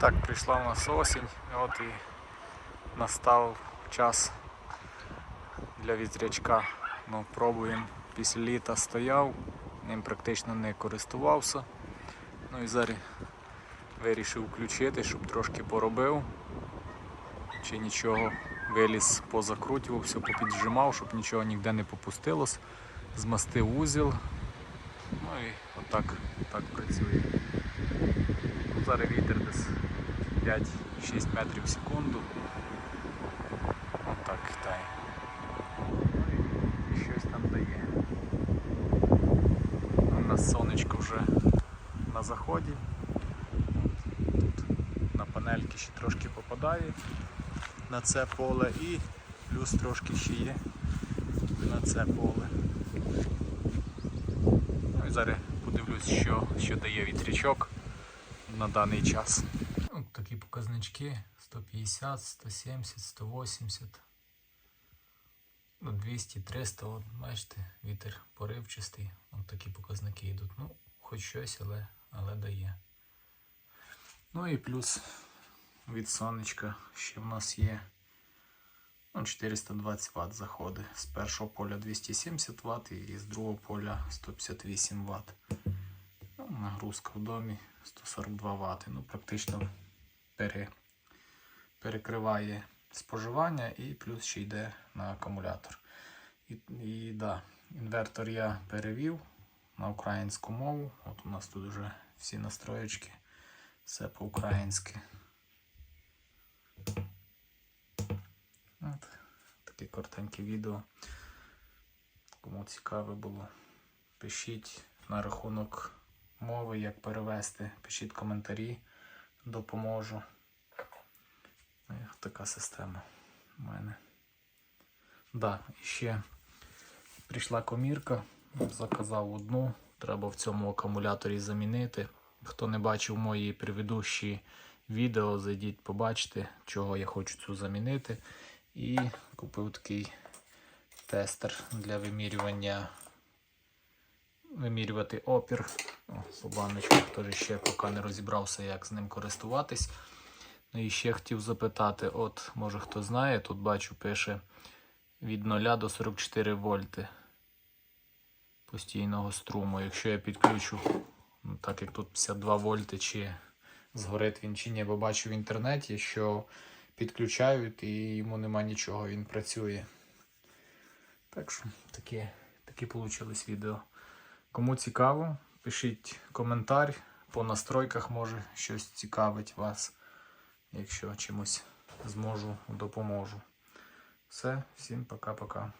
Так, прийшла в нас осінь, от і настав час для вітрячка. Ну, пробуємо. Після літа стояв, ним практично не користувався. Ну і зараз вирішив включити, щоб трошки поробив. Чи нічого виліз, позакрутював, все попіджимав, щоб нічого ніде не попустилось. Змастив вузіл. Ну і отак так працює. Ну, Зараз вітер десь 5-6 метрів в секунду. Отак китає. Ну і щось там дає. У нас сонечко вже на заході. Тут на панельки ще трошки попадає на це поле і плюс трошки ще є на це поле. Ну і зараз подивлюсь, що, що дає вітрячок на даний час. От такі показнички 150, 170, 180, ну, 200, 300, от бачите, вітер поривчастий, от такі показники йдуть. Ну, хоч щось, але, але дає. Ну і плюс від сонечка ще в нас є ну, 420 Вт заходи. З першого поля 270 Вт і з другого поля 158 Вт. Нагрузка в домі 142 Вт. Ну, практично пере, перекриває споживання і плюс ще йде на акумулятор. І, і да, інвертор я перевів на українську мову. От у нас тут вже всі настроєчки, все по-українськи. От, таке коротеньке відео. Кому цікаве було, пишіть на рахунок мови, як перевести, пишіть коментарі, допоможу. Ну, Така система у мене. Да, і ще прийшла комірка, заказав одну, треба в цьому акумуляторі замінити. Хто не бачив мої предыдущі відео, зайдіть, побачите, чого я хочу цю замінити. І купив такий тестер для вимірювання. Вимірювати опір. По баночках теж ще поки не розібрався, як з ним користуватись. Ну і ще хотів запитати, от, може хто знає, тут бачу, пише від 0 до 44 вольти постійного струму. Якщо я підключу, ну, так як тут 52 вольти, чи згорить він чи ні, бо бачу в інтернеті, що підключають і йому нема нічого, він працює. Так що такі, такі вийшли відео. Кому цікаво, пишіть коментар. По настройках може щось цікавить вас. Якщо чимось зможу, допоможу. Все, всім пока-пока.